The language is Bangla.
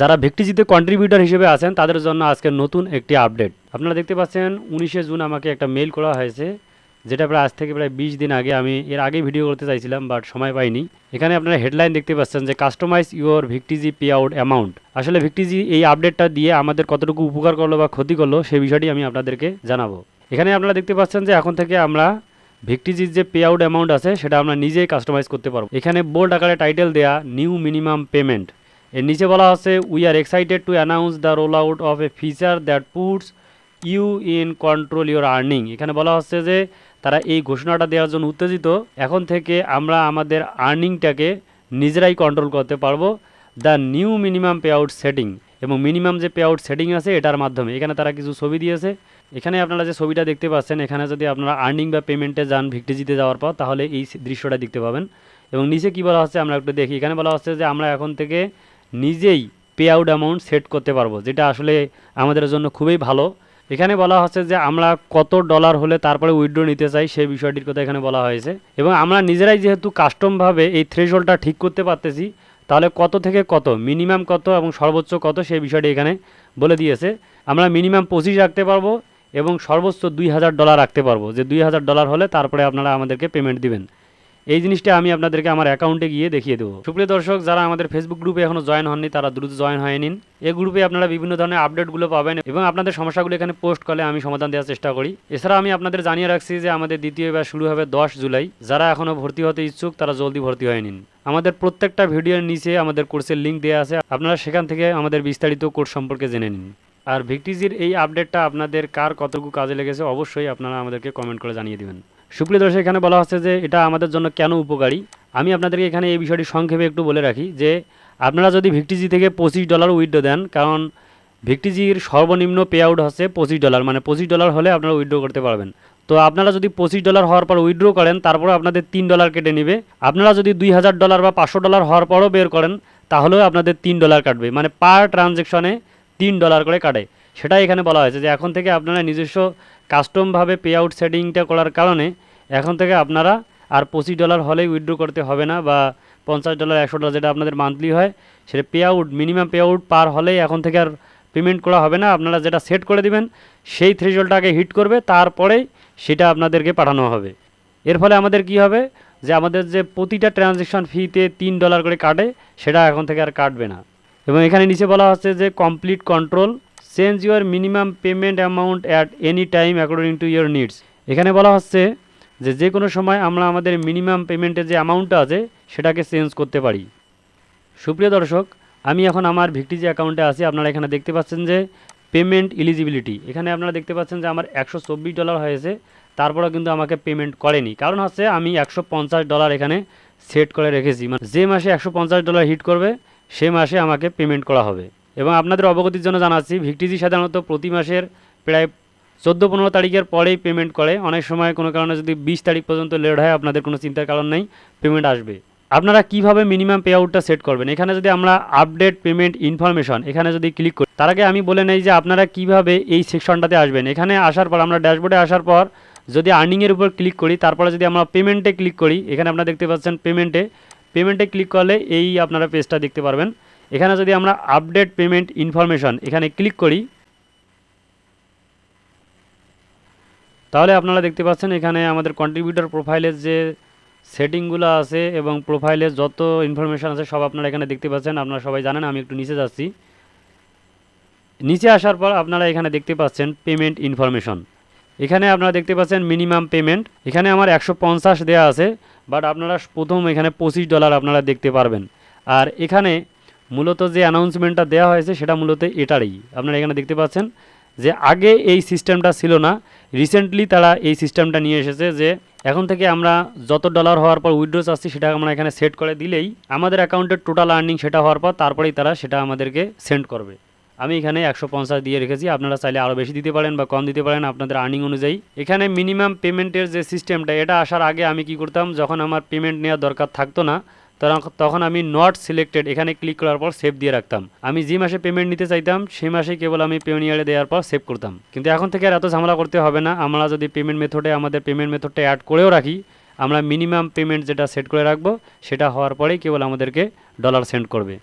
যারা ভিক্টিজিতে কন্ট্রিবিউটর হিসেবে আছেন, তাদের জন্য আজকে নতুন একটি আপডেট আপনারা দেখতে পাচ্ছেন, উনিশে জুন আমাকে একটা মেল করা হয়েছে, যেটা প্রায় আজ থেকে প্রায় বিশ দিন আগে আমি এর আগে ভিডিও করতে চাইছিলাম বাট সময় পাইনি। এখানে আপনারা হেডলাইন দেখতে পাচ্ছেন যে কাস্টমাইজ ইউর ভিক্টিজি পে আউট অ্যামাউন্ট আসলে ভিক্টিজি এই আপডেটটা দিয়ে আমাদের কতটুকু উপকার করল বা ক্ষতি করল সেই বিষয়টি আমি আপনাদেরকে জানাব। এখানে আপনারা দেখতে পাচ্ছেন যে, এখন থেকে আমরা ভিক্টিজির যে পে আউট অ্যামাউন্ট আছে, সেটা আমরা নিজেই কাস্টমাইজ করতে পারব। এখানে বোল্ড আকারে টাইটেল দেয়া নিউ মিনিমাম পেমেন্ট এর নিচে বলা হচ্ছে we are excited to announce the roll out of a feature that puts you in control your earning এখানে বলা হচ্ছে যে, তারা এই ঘোষণাটা দেওয়ার জন্য উত্তেজিত। এখন থেকে আমরা আমাদের আর্নিংটাকে নিজেরাই কন্ট্রোল করতে পারব। The new minimum pay out setting এবং মিনিমাম যে পে আউট সেটিং আছে, এটার মাধ্যমে। এখানে তারা কিছু ছবি দিয়েছে। এখানে আপনারা যে ছবিটা দেখতে পাচ্ছেন, এখানে যদি আপনারা আর্নিং বা পেমেন্টে যান ভিক্টিজিতে যাওয়ার পর, তাহলে এই দৃশ্যটা দেখতে পাবেন। এবং নিচে কি বলা হচ্ছে, আমরা একটু দেখি। এখানে বলা হচ্ছে যে, আমরা এখন থেকে নিজেই পে আউট অ্যামাউন্ট সেট করতে পারব, যেটা আসলে আমাদের জন্য খুবই ভালো। এখানে বলা হচ্ছে যে আমরা কত ডলার হলে তারপরে উইথড্র নিতে চাই, সেই বিষয়টির কথা এখানে বলা হয়েছে। এবং আমরা নিজেরাই যেহেতু কাস্টমভাবে এই থ্রেশহোল্ডটা ঠিক করতে পারতেছি, তাহলে কত থেকে কত মিনিমাম কত এবং সর্বোচ্চ কত, সেই বিষয়টি এখানে বলে দিয়েছে। আমরা মিনিমাম পঁচিশ রাখতে পারব এবং সর্বোচ্চ দুই হাজার ডলার রাখতে পারব। যে দুই হাজার ডলার হলে তারপরে আপনারা আমাদেরকে পেমেন্ট দিবেন। এই জিনিসটা আমি আপনাদেরকে আমার অ্যাকাউন্টে গিয়ে দেখিয়ে দেবো। সুপ্রিয় দর্শক, যারা আমাদের ফেসবুক গ্রুপে এখনও জয়েন হননি, তারা দ্রুত জয়েন হয়ে নিন। এই গ্রুপে আপনারা বিভিন্ন ধরনের আপডেটগুলো পাবেন এবং আপনাদের সমস্যাগুলো এখানে পোস্ট করলে আমি সমাধান দেওয়ার চেষ্টা করি। এছাড়া আমি আপনাদের জানিয়ে রাখছি যে আমাদের দ্বিতীয় এবার শুরু হবে দশ জুলাই। যারা এখনও ভর্তি হতে ইচ্ছুক, তারা জলদি ভর্তি হয়ে নিন। আমাদের প্রত্যেকটা ভিডিওর নিচে আমাদের কোর্সের লিঙ্ক দেওয়া আছে। আপনারা সেখান থেকে আমাদের বিস্তারিত কোর্স সম্পর্কে জেনে নিন। আর ভিক্টিজির এই আপডেটটা আপনাদের কার কতটুকু কাজে লেগেছে, অবশ্যই আপনারা আমাদেরকে কমেন্ট করে জানিয়ে দিবেন। সুপ্রিয় দর্শক, এখানে বলা হচ্ছে যে এটা আমাদের জন্য কেন উপকারী? আমি আপনাদেরকে এখানে এই বিষয়টি সংক্ষেপে একটু বলে রাখি যে আপনারা যদি ভিক্টিজি থেকে পঁচিশ ডলার উইথড্র দেন, কারণ ভিক্টিজির সর্বনিম্ন পে আউট হচ্ছে পঁচিশ ডলার মানে পঁচিশ ডলার হলে আপনারা উইড্রো করতে পারবেন। তো আপনারা যদি পঁচিশ ডলার হওয়ার পর উইড্রো করেন, তারপর আপনাদের তিন ডলার কেটে নেবে। আপনারা যদি দুই হাজার ডলার বা পাঁচশো ডলার হওয়ার পরও বের করেন, তাহলেও আপনাদের তিন ডলার কাটবে মানে পার ট্রানজেকশনে তিন ডলার করে কাটে। সেটাই এখানে বলা হয়েছে যে এখন থেকে আপনারা নিজস্ব কাস্টমভাবে পে আউট সেটিংটা করার কারণে এখন থেকে আপনারা আর পঁচিশ ডলার হলেই উইথড্র করতে হবে না বা পঞ্চাশ ডলার একশো ডলার যেটা আপনাদের মান্থলি হয়, সেটা pay out minimum pay out পার হলেই এখন থেকে আর পেমেন্ট করা হবে না। আপনারা যেটা সেট করে দিবেন, সেই থ্রেশলটাকে হিট করবে, তারপরেই সেটা আপনাদেরকে পাঠানো হবে। এর ফলে আমাদের কি হবে? যে আমাদের যে প্রতিটা ট্রানজ্যাকশন ফিতে তিন ডলার করে কাটে, সেটা এখন থেকে আর কাটবে না। এবং এখানে নিচে বলা হচ্ছে যে complete control change your minimum payment amount at any time according to your needs এখানে বলা হচ্ছে যে যে কোনো সময় আমরা আমাদের মিনিমাম পেমেন্টের যে অ্যামাউন্টটা আছে, সেটাকে চেঞ্জ করতে পারি। সুপ্রিয় দর্শক, আমি এখন আমার ভিক্টিজি অ্যাকাউন্টে আছি, আপনারা এখানে দেখতে পাচ্ছেন যে পেমেন্ট এলিজিবিলিটি এখানে আপনারা দেখতে পাচ্ছেন যে আমার একশো চব্বিশ ডলার হয়েছে, তারপরেও কিন্তু আমাকে পেমেন্ট করেনি। কারণ হচ্ছে আমি একশো পঞ্চাশ ডলার এখানে সেট করে রেখেছি। মানে যে মাসে একশো পঞ্চাশ ডলার হিট করবে, সে মাসে আমাকে পেমেন্ট করা হবে। এবং আপনাদের অবগতির জন্য জানাচ্ছি, ভিক্টিজি সাধারণত প্রতি মাসের প্রায় চোদ্দ পনেরো তারিখের পরেই পেমেন্ট করে। অনেক সময় কোনো কারণে যদি বিশ তারিখ পর্যন্ত লেট হয়, আপনাদের কোনো চিন্তার কারণ নেই পেমেন্ট আসবে। আপনারা কীভাবে মিনিমাম পে আউটটা সেট করবেন? এখানে যদি আমরা আপডেট পেমেন্ট ইনফরমেশন এখানে যদি ক্লিক করি, তার আগে আমি বলে নেই যে আপনারা কীভাবে এই সেকশনটাতে আসবেন। এখানে আসার পর, আমরা ড্যাশবোর্ডে আসার পর যদি আর্নিংয়ের উপর ক্লিক করি, তারপরে যদি আমরা পেমেন্টে ক্লিক করি, এখানে আপনারা দেখতে পাচ্ছেন পেমেন্টে পেমেন্টে ক্লিক করলে এই আপনারা পেজটা দেখতে পারবেন। এখানে যদি আমরা আপডেট পেমেন্ট ইনফরমেশন এখানে ক্লিক করি, তাহলে আপনারা দেখতে পাচ্ছেন এখানে আমাদের কন্ট্রিবিউটর প্রোফাইলের যে সেটিংগুলো আছে এবং প্রোফাইলের যত ইনফরমেশান আছে সব আপনারা এখানে দেখতে পাচ্ছেন। আপনারা সবাই জানেন, আমি একটু নিচে যাচ্ছি। নিচে আসার পর আপনারা এখানে দেখতে পাচ্ছেন পেমেন্ট ইনফরমেশন এখানে আপনারা দেখতে পাচ্ছেন মিনিমাম পেমেন্ট এখানে আমার একশো পঞ্চাশ দেওয়া আছে বাট আপনারা প্রথম এখানে পঁচিশ ডলার আপনারা দেখতে পারবেন। আর এখানে মূলত যে অ্যানাউন্সমেন্টটা দেওয়া হয়েছে সেটা মূলত এটারই। আপনারা এখানে দেখতে পাচ্ছেন যে আগে এই সিস্টেমটা ছিল না রিসেন্টলি তারা এই সিস্টেমটা নিয়ে এসেছে যে এখন থেকে আমরা যত ডলার হওয়ার পর উইথড্র চাচ্ছি সেটা আমরা এখানে সেট করে দিলেই আমাদের অ্যাকাউন্টের টোটাল আর্নিং সেটা হওয়ার পর তারপরেই তারা সেটা আমাদেরকে সেন্ড করবে। আমি এখানে একশো পঞ্চাশ দিয়ে রেখেছি, আপনারা চাইলে আরও বেশি দিতে পারেন বা কম দিতে পারেন আপনাদের আর্নিং অনুযায়ী। এখানে মিনিমাম পেমেন্টের যে সিস্টেমটা এটা আসার আগে আমি কি করতাম, যখন আমার পেমেন্ট নেওয়ার দরকার থাকতো না তখন- আমি নট সিলেক্টেড এখানে ক্লিক করার পর সেভ দিয়ে রাখতাম। আমি যে মাসে পেমেন্ট নিতে চাইতাম, সেই মাসে কেবল আমি পেমেন্ট দেওয়ার পর সেভ করতাম। কিন্তু এখন থেকে আর এত ঝামেলা করতে হবে না। আমরা যদি পেমেন্ট মেথডে আমাদের পেমেন্ট মেথডটা অ্যাড করেও রাখি, আমরা মিনিমাম পেমেন্ট যেটা সেট করে রাখব, সেটা হওয়ার পরেই কেবল আমাদেরকে ডলার সেন্ড করবে।